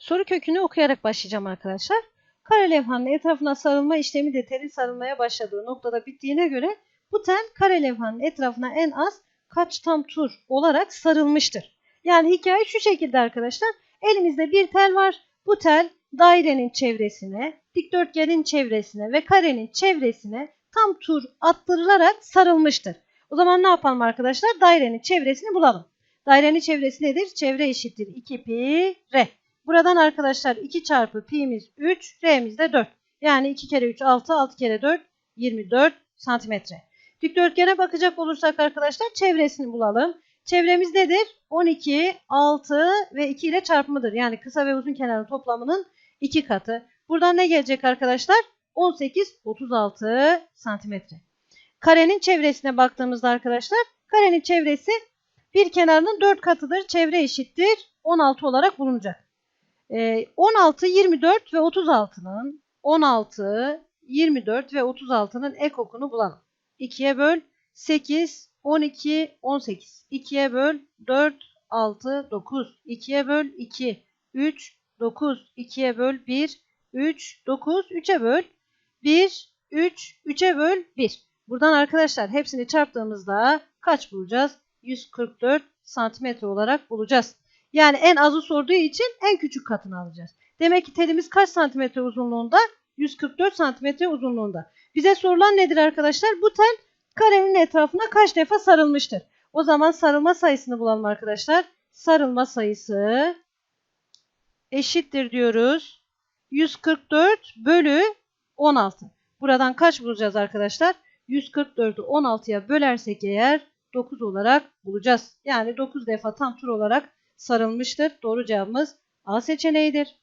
Soru kökünü okuyarak başlayacağım arkadaşlar. Kare levhanın etrafına sarılma işlemi de telin sarılmaya başladığı noktada bittiğine göre bu tel kare levhanın etrafına en az kaç tam tur olarak sarılmıştır. Yani hikaye şu şekilde arkadaşlar. Elimizde bir tel var. Bu tel dairenin çevresine, dikdörtgenin çevresine ve karenin çevresine tam tur attırılarak sarılmıştır. O zaman ne yapalım arkadaşlar? Dairenin çevresini bulalım. Dairenin çevresi nedir? Çevre eşittir 2 pi r. Buradan arkadaşlar 2 çarpı pi'miz 3, r'miz de 4. Yani 2 kere 3 6, 6 kere 4 24 santimetre. Dikdörtgene bakacak olursak arkadaşlar çevresini bulalım. Çevremiz nedir? 12, 6 ve 2 ile çarpımıdır. Yani kısa ve uzun kenarın toplamının 2 katı. Buradan ne gelecek arkadaşlar? 18, 36 santimetre. Karenin çevresine baktığımızda arkadaşlar karenin çevresi bir kenarının 4 katıdır. Çevre eşittir 16 olarak bulunacak. Ee, 16, 24 ve 36'nın 16, 24 ve 36'nın ekokunu bulalım. 2'ye böl 8, 12, 18. 2'ye böl 4, 6, 9. 2'ye böl 2, 3, 9. 2'ye böl 1, 3, 9. 3'e böl 1, 3, 3'e böl 1. Buradan arkadaşlar hepsini çarptığımızda kaç bulacağız? 144 santimetre olarak bulacağız. Yani en azı sorduğu için en küçük katını alacağız. Demek ki telimiz kaç santimetre uzunluğunda? 144 santimetre uzunluğunda. Bize sorulan nedir arkadaşlar? Bu tel karenin etrafına kaç defa sarılmıştır? O zaman sarılma sayısını bulalım arkadaşlar. Sarılma sayısı eşittir diyoruz. 144 bölü 16. Buradan kaç bulacağız arkadaşlar? 144'ü 16'ya bölersek eğer 9 olarak bulacağız. Yani 9 defa tam tur olarak sarılmıştır. Doğru cevabımız A seçeneğidir.